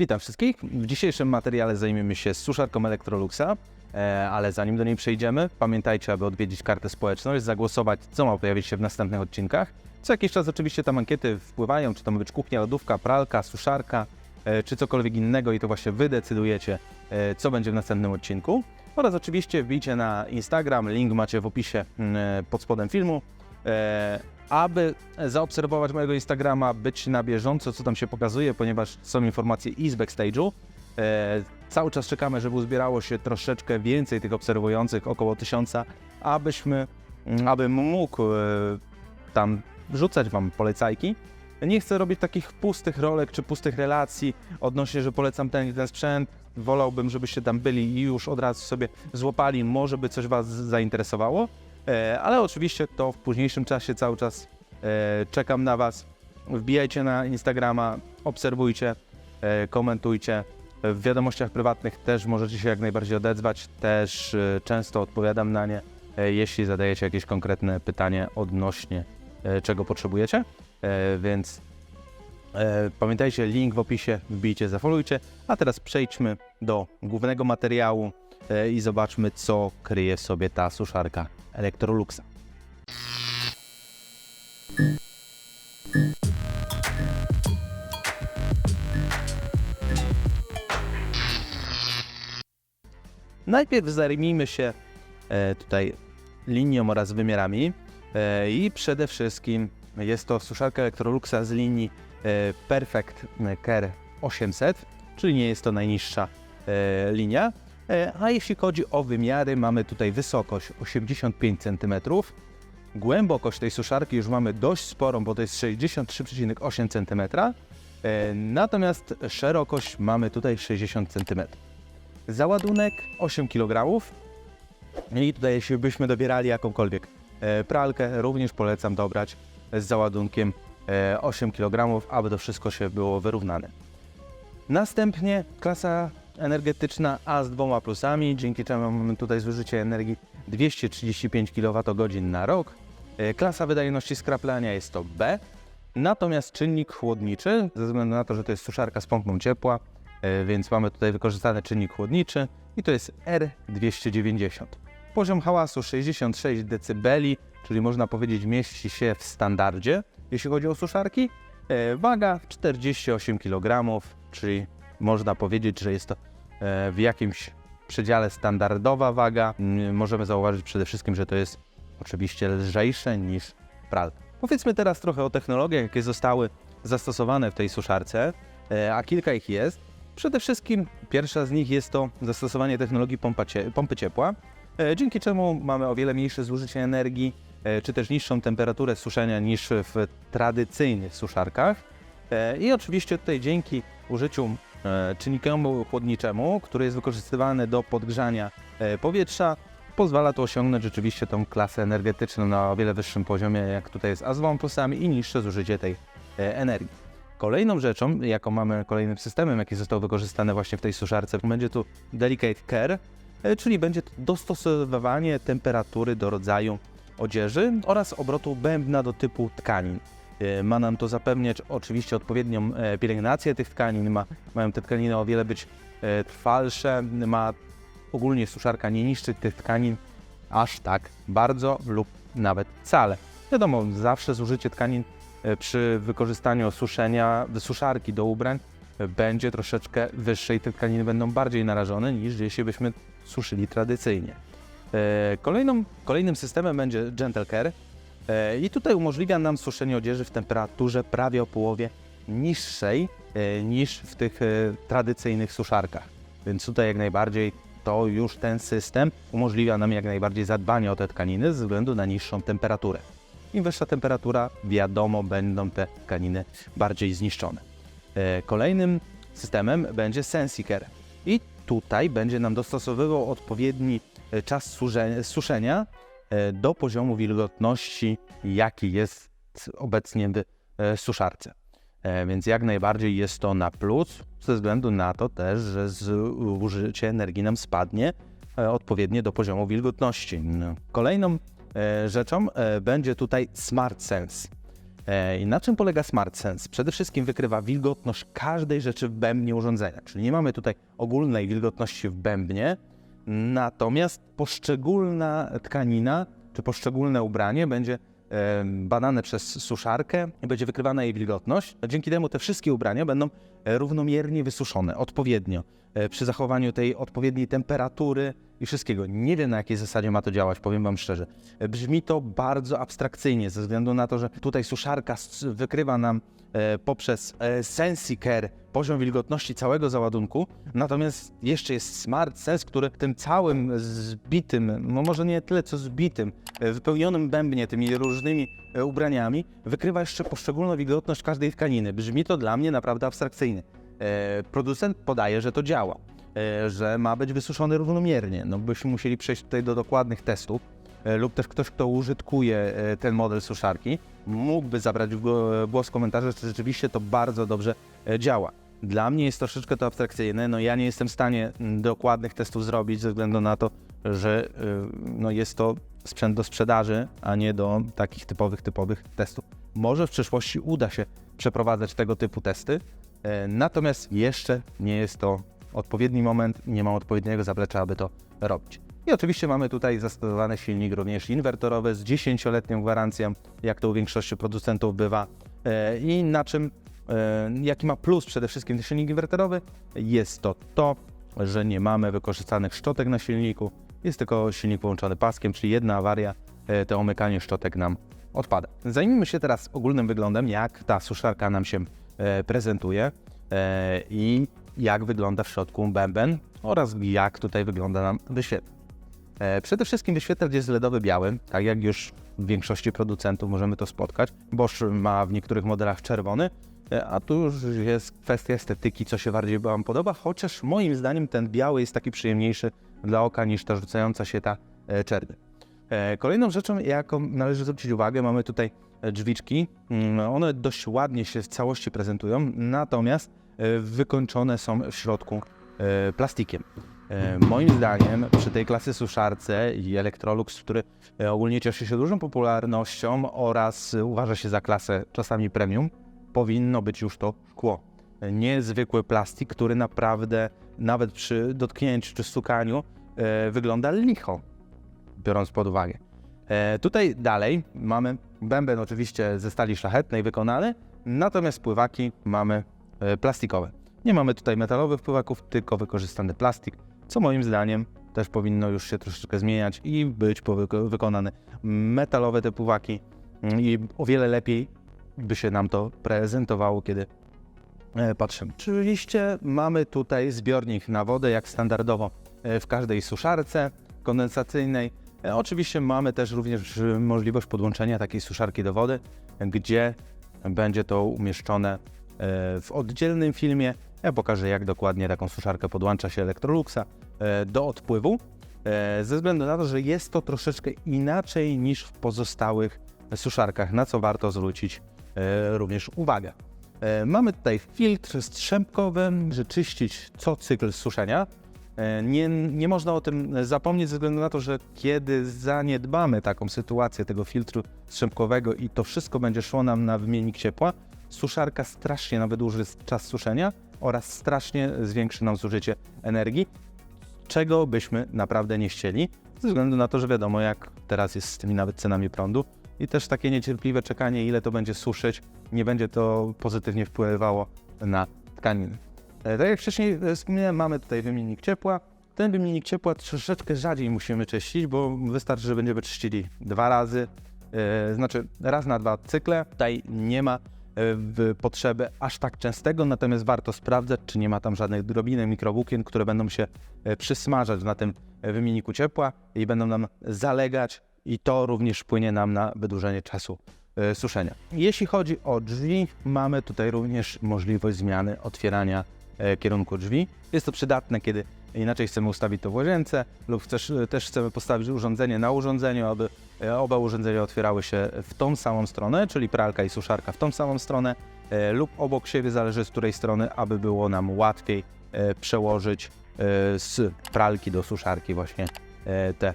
Witam wszystkich. W dzisiejszym materiale zajmiemy się suszarką Electroluxa, e, ale zanim do niej przejdziemy, pamiętajcie, aby odwiedzić kartę społeczność, zagłosować, co ma pojawić się w następnych odcinkach. Co jakiś czas oczywiście tam ankiety wpływają, czy to ma być kuchnia, lodówka, pralka, suszarka, e, czy cokolwiek innego i to właśnie Wy decydujecie, e, co będzie w następnym odcinku. Oraz oczywiście wbijcie na Instagram, link macie w opisie mm, pod spodem filmu. Aby zaobserwować mojego Instagrama, być na bieżąco, co tam się pokazuje, ponieważ są informacje i z backstage'u. E, cały czas czekamy, żeby uzbierało się troszeczkę więcej tych obserwujących, około tysiąca, abyśmy, mm, abym mógł e, tam rzucać Wam polecajki. Nie chcę robić takich pustych rolek czy pustych relacji odnośnie, że polecam ten ten sprzęt. Wolałbym, żebyście tam byli i już od razu sobie złapali, może by coś Was zainteresowało. E, ale oczywiście to w późniejszym czasie cały czas e, czekam na Was. Wbijajcie na Instagrama, obserwujcie, e, komentujcie. W wiadomościach prywatnych też możecie się jak najbardziej odezwać. Też często odpowiadam na nie, jeśli zadajecie jakieś konkretne pytanie odnośnie czego potrzebujecie. Więc pamiętajcie, link w opisie, wbijcie, zafolujcie. A teraz przejdźmy do głównego materiału i zobaczmy, co kryje w sobie ta suszarka Electroluxa. Najpierw zajmijmy się e, tutaj linią oraz wymiarami e, i przede wszystkim jest to suszarka Electroluxa z linii e, Perfect Care 800, czyli nie jest to najniższa linia. E, A jeśli chodzi o wymiary, mamy tutaj wysokość 85 cm. Głębokość tej suszarki już mamy dość sporą, bo to jest 63,8 cm. E, Natomiast szerokość mamy tutaj 60 cm. Załadunek 8 kg. I tutaj jeśli byśmy dobierali jakąkolwiek e, pralkę, również polecam dobrać z załadunkiem e, 8 kg, aby to wszystko się było wyrównane. Następnie klasa energetyczna A z dwoma plusami, dzięki czemu mamy tutaj zużycie energii 235 kWh na rok. E, Klasa wydajności skraplania jest to B, natomiast czynnik chłodniczy, ze względu na to, że to jest suszarka z pompą ciepła, e, więc mamy tutaj wykorzystany czynnik chłodniczy i to jest R290. Poziom hałasu 66 dB, czyli można powiedzieć mieści się w standardzie, jeśli chodzi o suszarki. E, Waga 48 kg, czyli można powiedzieć, że jest to w jakimś przedziale standardowa waga. Mm, Możemy zauważyć przede wszystkim, że to jest oczywiście lżejsze niż pralka. Powiedzmy teraz trochę o technologiach, jakie zostały zastosowane w tej suszarce, e, a kilka ich jest. Przede wszystkim pierwsza z nich jest to zastosowanie technologii pompy ciepła, e, dzięki czemu mamy o wiele mniejsze zużycie energii, e, czy też niższą temperaturę suszenia niż w tradycyjnych suszarkach. I oczywiście tutaj dzięki użyciu czynnikowi chłodniczemu, który jest wykorzystywany do podgrzania e, powietrza, pozwala to osiągnąć rzeczywiście tą klasę energetyczną na o wiele wyższym poziomie, jak tutaj jest A z dwoma plusami i niższe zużycie tej e, energii. Kolejną rzeczą, jaką mamy, kolejnym systemem, jaki został wykorzystany właśnie w tej suszarce, będzie tu Delicate Care, e, czyli będzie to dostosowywanie temperatury do rodzaju odzieży oraz obrotu bębna do typu tkanin. E, Ma nam to zapewniać oczywiście odpowiednią e, pielęgnację tych tkanin, ma, mają te tkaniny o wiele być e, trwalsze, ma ogólnie suszarka nie niszczyć tych tkanin aż tak bardzo lub nawet wcale. Wiadomo, zawsze zużycie tkanin przy wykorzystaniu suszenia, suszarki do ubrań będzie troszeczkę wyższe i te tkaniny będą bardziej narażone niż jeśli byśmy suszyli tradycyjnie. Kolejną, kolejnym systemem będzie Gentle Care i tutaj umożliwia nam suszenie odzieży w temperaturze prawie o połowie niższej e, niż w tych e, tradycyjnych suszarkach. Więc tutaj jak najbardziej to już ten system umożliwia nam jak najbardziej zadbanie o te tkaniny ze względu na niższą temperaturę. Im wyższa temperatura, wiadomo, będą te tkaniny bardziej zniszczone. E, Kolejnym systemem będzie SensiCare i tutaj będzie nam dostosowywał odpowiedni e, czas suszenia e, do poziomu wilgotności, jaki jest obecnie w e, suszarce. E, Więc jak najbardziej jest to na plus, ze względu na to też, że zużycie energii nam spadnie e, odpowiednio do poziomu wilgotności. No. Kolejną e, rzeczą e, będzie tutaj Smart Sense. E, I na czym polega Smart Sense? Przede wszystkim wykrywa wilgotność każdej rzeczy w bębnie urządzenia, czyli nie mamy tutaj ogólnej wilgotności w bębnie, natomiast poszczególna tkanina czy poszczególne ubranie będzie badane przez suszarkę i będzie wykrywana jej wilgotność. Dzięki temu te wszystkie ubrania będą e, równomiernie wysuszone, odpowiednio, przy zachowaniu tej odpowiedniej temperatury i wszystkiego. Nie wiem na jakiej zasadzie ma to działać, powiem Wam szczerze. E, Brzmi to bardzo abstrakcyjnie, ze względu na to, że tutaj suszarka wykrywa nam e, poprzez e, SensiCare poziom wilgotności całego załadunku, natomiast jeszcze jest Smart Sense, który tym całym zbitym, no może nie tyle co zbitym, e, wypełnionym bębnie tymi różnymi e, ubraniami, wykrywa jeszcze poszczególną wilgotność każdej tkaniny. Brzmi to dla mnie naprawdę abstrakcyjnie. E, Producent podaje, że to działa, e, że ma być wysuszony równomiernie. No byśmy musieli przejść tutaj do dokładnych testów, e, lub też ktoś, kto użytkuje ten model suszarki, mógłby zabrać głos w komentarzach, czy rzeczywiście to bardzo dobrze działa. Dla mnie jest troszeczkę to abstrakcyjne, no ja nie jestem w stanie mm, dokładnych testów zrobić ze względu na to, że no jest to sprzęt do sprzedaży, a nie do takich typowych, typowych testów. Może w przyszłości uda się przeprowadzać tego typu testy, natomiast jeszcze nie jest to odpowiedni moment nie mam odpowiedniego zaplecza, aby to robić. I oczywiście mamy tutaj zastosowany silnik również inwertorowy z 10-letnią gwarancją, jak to u większości producentów bywa. E, I na czym, e, jaki ma plus przede wszystkim ten silnik inwertorowy? Jest to to, że nie mamy wykorzystanych szczotek na silniku, jest tylko silnik połączony paskiem, czyli jedna awaria, e, to omykanie szczotek nam odpada. Zajmijmy się teraz ogólnym wyglądem, jak ta suszarka nam się e, prezentuje e, i jak wygląda w środku bęben oraz jak tutaj wygląda nam wyświetlacz. E, Przede wszystkim wyświetlacz jest LEDowy biały, tak jak już w większości producentów możemy to spotkać. Bosch ma w niektórych modelach czerwony, e, a tu już jest kwestia estetyki, co się bardziej Wam podoba, chociaż moim zdaniem ten biały jest taki przyjemniejszy dla oka niż ta rzucająca się ta e, czerny. E, Kolejną rzeczą, jaką należy zwrócić uwagę, mamy tutaj e, drzwiczki. Mm, One dość ładnie się w całości prezentują, natomiast e, wykończone są w środku e, plastikiem. E, Moim zdaniem przy tej klasy suszarce i Electrolux, który ogólnie cieszy się dużą popularnością oraz uważa się za klasę czasami premium, powinno być już to szkło. E, Nie zwykły plastik, który naprawdę nawet przy dotknięciu czy stukaniu wygląda licho, biorąc pod uwagę. E, tutaj dalej mamy bęben oczywiście ze stali szlachetnej wykonany, natomiast pływaki mamy e, plastikowe. Nie mamy tutaj metalowych pływaków, tylko wykorzystany plastik, co moim zdaniem też powinno już się troszeczkę zmieniać i być wykonane metalowe te pływaki mm, i o wiele lepiej by się nam to prezentowało, kiedy e, patrzymy. Oczywiście mamy tutaj zbiornik na wodę, jak standardowo w każdej suszarce kondensacyjnej. E, Oczywiście mamy też również e, możliwość podłączenia takiej suszarki do wody, gdzie będzie to umieszczone e, w oddzielnym filmie. Ja pokażę, jak dokładnie taką suszarkę podłącza się Electroluxa do odpływu, ze względu na to, że jest to troszeczkę inaczej niż w pozostałych suszarkach, na co warto zwrócić również uwagę. Mamy tutaj filtr strzępkowy, że czyścić co cykl suszenia. E, Nie, nie można o tym zapomnieć ze względu na to, że kiedy zaniedbamy taką sytuację tego filtru strzępkowego i to wszystko będzie szło nam na wymiennik ciepła, suszarka strasznie nam wydłuży czas suszenia oraz strasznie zwiększy nam zużycie energii, czego byśmy naprawdę nie chcieli, ze względu na to, że wiadomo jak teraz jest z tymi nawet cenami prądu i też takie niecierpliwe czekanie, ile to będzie suszyć, nie będzie to pozytywnie wpływało na tkaniny. E, Tak jak wcześniej e, wspomniałem, mamy tutaj wymiennik ciepła. Ten wymiennik ciepła troszeczkę rzadziej musimy czyścić, bo wystarczy, że będziemy czyścili dwa razy, e, znaczy raz na dwa cykle. Tutaj nie ma potrzeby aż tak częstego, natomiast warto sprawdzać, czy nie ma tam żadnych drobinek, mikrowłókien, które będą się przysmażać na tym wymienniku ciepła i będą nam zalegać i to również wpłynie nam na wydłużenie czasu suszenia. Jeśli chodzi o drzwi, mamy tutaj również możliwość zmiany otwierania kierunku drzwi. Jest to przydatne, kiedy inaczej chcemy ustawić to w łazience lub też, też chcemy postawić urządzenie na urządzeniu, aby e, oba urządzenia otwierały się w tą samą stronę, czyli pralka i suszarka w tą samą stronę e, lub obok siebie, zależy z której strony, aby było nam łatwiej e, przełożyć e, z pralki do suszarki właśnie e, te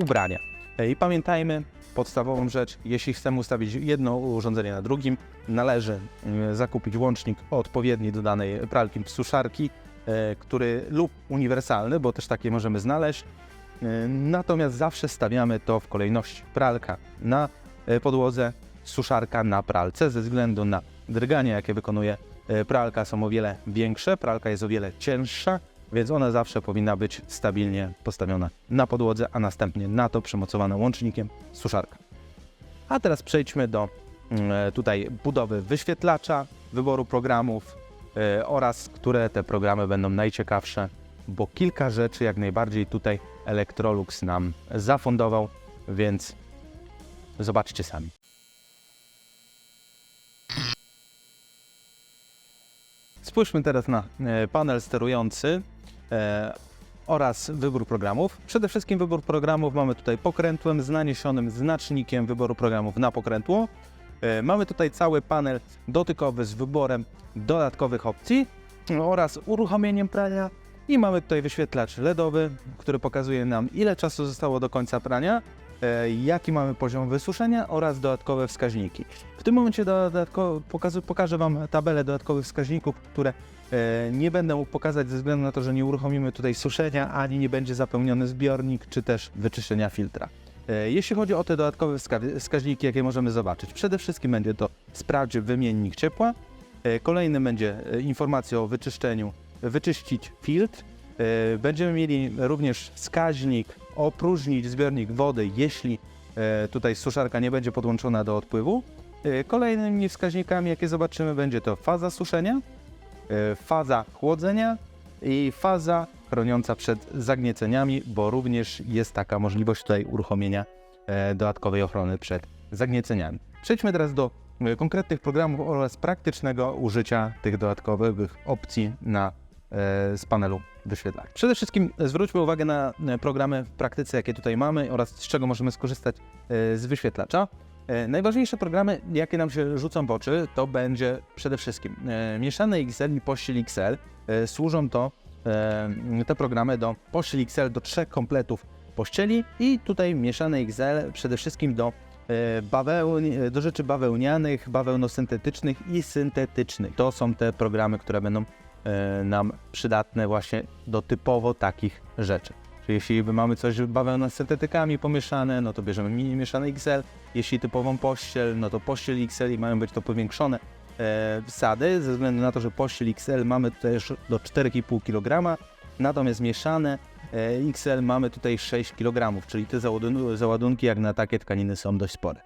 ubrania. E, I pamiętajmy, podstawową rzecz. Jeśli chcemy ustawić jedno urządzenie na drugim, należy e, zakupić łącznik odpowiedni do danej pralki suszarki, e, który lub uniwersalny, bo też takie możemy znaleźć. E, Natomiast zawsze stawiamy to w kolejności pralka na podłodze, suszarka na pralce, ze względu na drgania, jakie wykonuje pralka, są o wiele większe, pralka jest o wiele cięższa, więc ona zawsze powinna być stabilnie postawiona na podłodze, a następnie na to przymocowana łącznikiem suszarka. A teraz przejdźmy do mm, e, tutaj budowy wyświetlacza, wyboru programów e, oraz które te programy będą najciekawsze, bo kilka rzeczy jak najbardziej tutaj Electrolux nam zafundował, więc zobaczcie sami. Spójrzmy teraz na e, panel sterujący oraz wybór programów. Przede wszystkim wybór programów mamy tutaj pokrętłem z naniesionym znacznikiem wyboru programów na pokrętło. E, Mamy tutaj cały panel dotykowy z wyborem dodatkowych opcji oraz uruchomieniem prania i mamy tutaj wyświetlacz LEDowy, który pokazuje nam ile czasu zostało do końca prania, e, jaki mamy poziom wysuszenia oraz dodatkowe wskaźniki. W tym momencie pokażę, Wam tabelę dodatkowych wskaźników, które e, nie będę mógł pokazać ze względu na to, że nie uruchomimy tutaj suszenia, ani nie będzie zapełniony zbiornik, czy też wyczyszczenia filtra. E, Jeśli chodzi o te dodatkowe wska- wskaźniki, jakie możemy zobaczyć, przede wszystkim będzie to sprawdź wymiennik ciepła, e, kolejny będzie e, informacja o wyczyszczeniu, wyczyścić filtr, E, Będziemy mieli również wskaźnik opróżnić zbiornik wody, jeśli e, tutaj suszarka nie będzie podłączona do odpływu. E, Kolejnymi wskaźnikami, jakie zobaczymy, będzie to faza suszenia, e, faza chłodzenia i faza chroniąca przed zagnieceniami, bo również jest taka możliwość tutaj uruchomienia e, dodatkowej ochrony przed zagnieceniami. Przejdźmy teraz do e, konkretnych programów oraz praktycznego użycia tych dodatkowych opcji na, e, z panelu wyświetlacz. Przede wszystkim zwróćmy uwagę na e, programy w praktyce, jakie tutaj mamy oraz z czego możemy skorzystać e, z wyświetlacza. E, Najważniejsze programy, jakie nam się rzucą w oczy, to będzie przede wszystkim e, mieszane XL i pościel XL. E, Służą to te programy do pościel XL do trzech kompletów pościeli i tutaj mieszane XL przede wszystkim do bawełn, e, do rzeczy bawełnianych, bawełnosyntetycznych i syntetycznych. To są te programy, które będą nam przydatne właśnie do typowo takich rzeczy. Czyli jeśli mamy coś bawełna z syntetykami pomieszane, no to bierzemy mini mieszane XL. Jeśli typową pościel, no to pościel XL i mają być to powiększone e, wsady, ze względu na to, że pościel XL mamy tutaj do 4,5 kg, natomiast mieszane e, XL mamy tutaj 6 kg, czyli te załadun- załadunki jak na takie tkaniny są dość spore.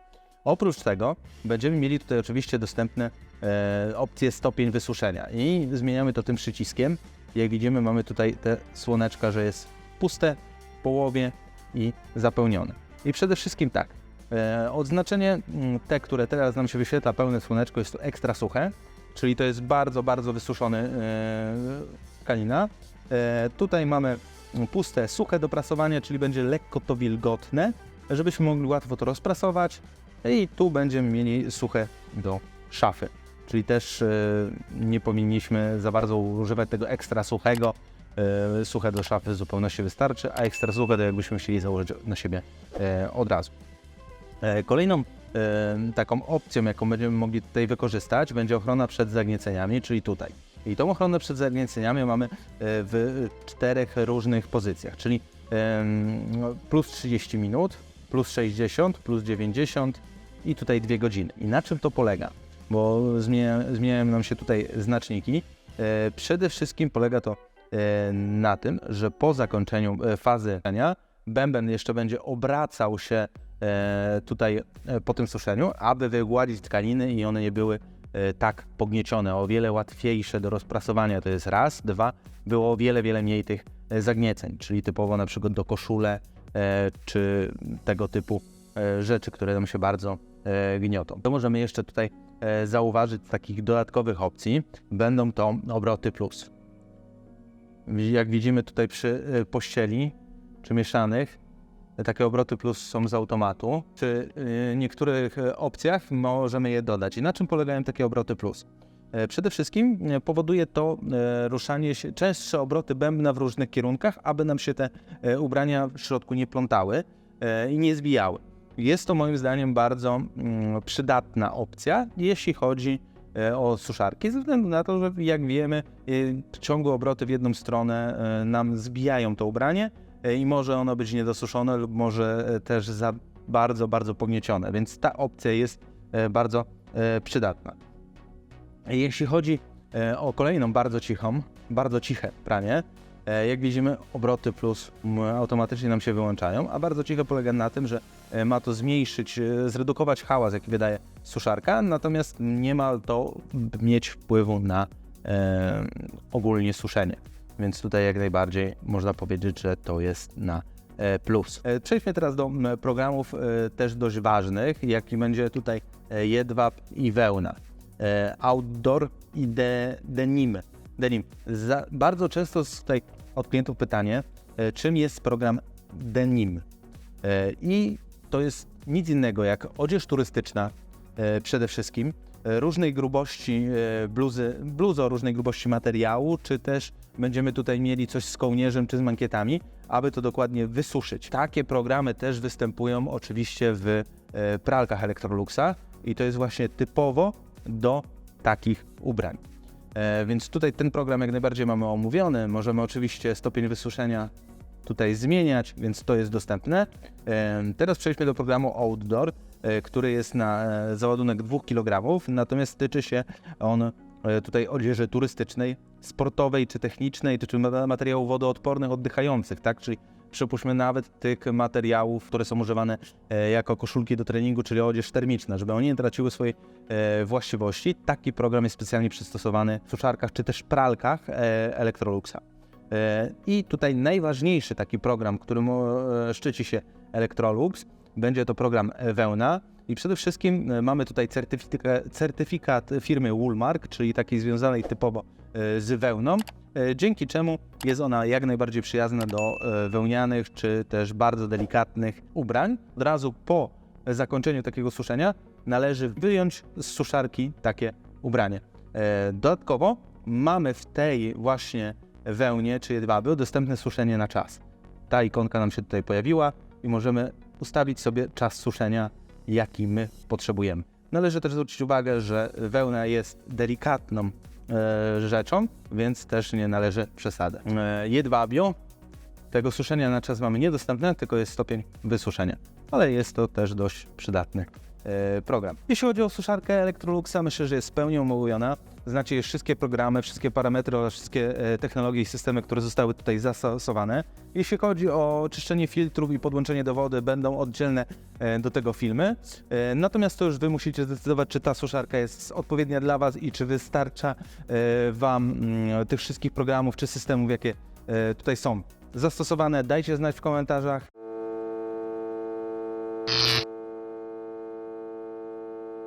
Oprócz tego będziemy mieli tutaj oczywiście dostępne e, opcje stopień wysuszenia i zmieniamy to tym przyciskiem. Jak widzimy mamy tutaj te słoneczka, że jest puste w połowie i zapełnione. I przede wszystkim tak, e, odznaczenie mm, te, które teraz nam się wyświetla pełne słoneczko jest to ekstra suche, czyli to jest bardzo, bardzo wysuszony e, tkanina. E, tutaj mamy puste, suche do prasowania, czyli będzie lekko to wilgotne, żebyśmy mogli łatwo to rozprasować i tu będziemy mieli suche do szafy. Czyli też nie powinniśmy za bardzo używać tego ekstra suchego. E, suche do szafy w zupełności wystarczy, a ekstra suche to jakbyśmy chcieli założyć na siebie e, od razu. E, Kolejną taką opcją, jaką będziemy mogli tutaj wykorzystać, będzie ochrona przed zagnieceniami, czyli tutaj. I tą ochronę przed zagnieceniami mamy w czterech różnych pozycjach, czyli no, plus 30 minut, plus 60, plus 90 i tutaj 2 godziny. I na czym to polega? Bo zmienia, zmieniają nam się tutaj znaczniki. Przede wszystkim polega to na tym, że po zakończeniu e, fazy prania bęben jeszcze będzie obracał się e, tutaj e, po tym suszeniu, aby wygładzić tkaniny i one nie były e, tak pogniecione, o wiele łatwiejsze do rozprasowania. To jest raz, dwa, było o wiele, wiele mniej tych e, zagnieceń, czyli typowo na przykład do koszule e, czy tego typu e, rzeczy, które nam się bardzo e, gniotą. To możemy jeszcze tutaj e, zauważyć z takich dodatkowych opcji. Będą to obroty plus. Jak widzimy tutaj przy e, pościeli czy mieszanych, takie obroty plus są z automatu. Przy e, niektórych e, opcjach możemy je dodać. I na czym polegają takie obroty plus? E, Przede wszystkim powoduje to e, ruszanie się, częstsze obroty bębna w różnych kierunkach, aby nam się te e, ubrania w środku nie plątały i nie zbijały. jest to moim zdaniem bardzo mm, przydatna opcja, jeśli chodzi e, o suszarki, ze względu na to, że jak wiemy, e, ciągłe obroty w jedną stronę e, nam zbijają to ubranie e, i może ono być niedosuszone lub może e, też za bardzo, bardzo pogniecione, więc ta opcja jest e, bardzo e, przydatna. Jeśli chodzi e, o kolejną bardzo cichą, bardzo ciche pranie, e, jak widzimy obroty plus automatycznie nam się wyłączają, a bardzo ciche polega na tym, że e, ma to zmniejszyć, e, zredukować hałas, jaki wydaje suszarka, natomiast nie ma to mieć wpływu na e, ogólnie suszenie. Więc tutaj jak najbardziej można powiedzieć, że to jest na e, plus. E, Przejdźmy teraz do programów e, też dość ważnych, jaki będzie tutaj e, jedwab i wełna. E, Outdoor i de, denim. denim. Za, bardzo często tutaj od klientów pytanie, e, czym jest program denim. E, I to jest nic innego jak odzież turystyczna e, przede wszystkim, różnej grubości bluzy, bluzy o różnej grubości materiału, czy też będziemy tutaj mieli coś z kołnierzem czy z mankietami, aby to dokładnie wysuszyć. Takie programy też występują oczywiście w pralkach Electroluxa i to jest właśnie typowo do takich ubrań. E, Więc tutaj ten program jak najbardziej mamy omówiony. Możemy oczywiście stopień wysuszenia tutaj zmieniać, więc to jest dostępne. E, Teraz przejdźmy do programu Outdoor, e, który jest na załadunek 2 kg, natomiast tyczy się on tutaj odzieży turystycznej, sportowej czy technicznej, czy ma- materiałów wodoodpornych, oddychających, tak? Czyli przypuśćmy nawet tych materiałów, które są używane e, jako koszulki do treningu, czyli odzież termiczna, żeby one nie traciły swojej e, właściwości. Taki program jest specjalnie przystosowany w suszarkach czy też pralkach e, Electroluxa. E, I tutaj najważniejszy taki program, którym e, szczyci się Electrolux, będzie to program e, Wełna. I przede wszystkim e, mamy tutaj certyfika, certyfikat firmy Woolmark, czyli takiej związanej typowo e, z wełną, e, dzięki czemu jest ona jak najbardziej przyjazna do wełnianych czy też bardzo delikatnych ubrań. Od razu po zakończeniu takiego suszenia należy wyjąć z suszarki takie ubranie. Dodatkowo mamy w tej właśnie wełnie czy jedwabiu dostępne suszenie na czas. Ta ikonka nam się tutaj pojawiła i możemy ustawić sobie czas suszenia, jaki my potrzebujemy. Należy też zwrócić uwagę, że wełna jest delikatną e, rzeczą, więc też nie należy przesady. E, jedwabio tego suszenia na czas mamy niedostępne, tylko jest stopień wysuszenia, ale jest to też dość przydatny e, program. Jeśli chodzi o suszarkę Electroluxa, myślę, że jest w pełni omówiona. Znacie wszystkie programy, wszystkie parametry oraz wszystkie e, technologie i systemy, które zostały tutaj zastosowane. Jeśli chodzi o czyszczenie filtrów i podłączenie do wody, będą oddzielne e, do tego filmy. E, Natomiast to już Wy musicie zdecydować, czy ta suszarka jest odpowiednia dla Was i czy wystarcza Wam mm, tych wszystkich programów czy systemów, jakie tutaj są zastosowane. Dajcie znać w komentarzach.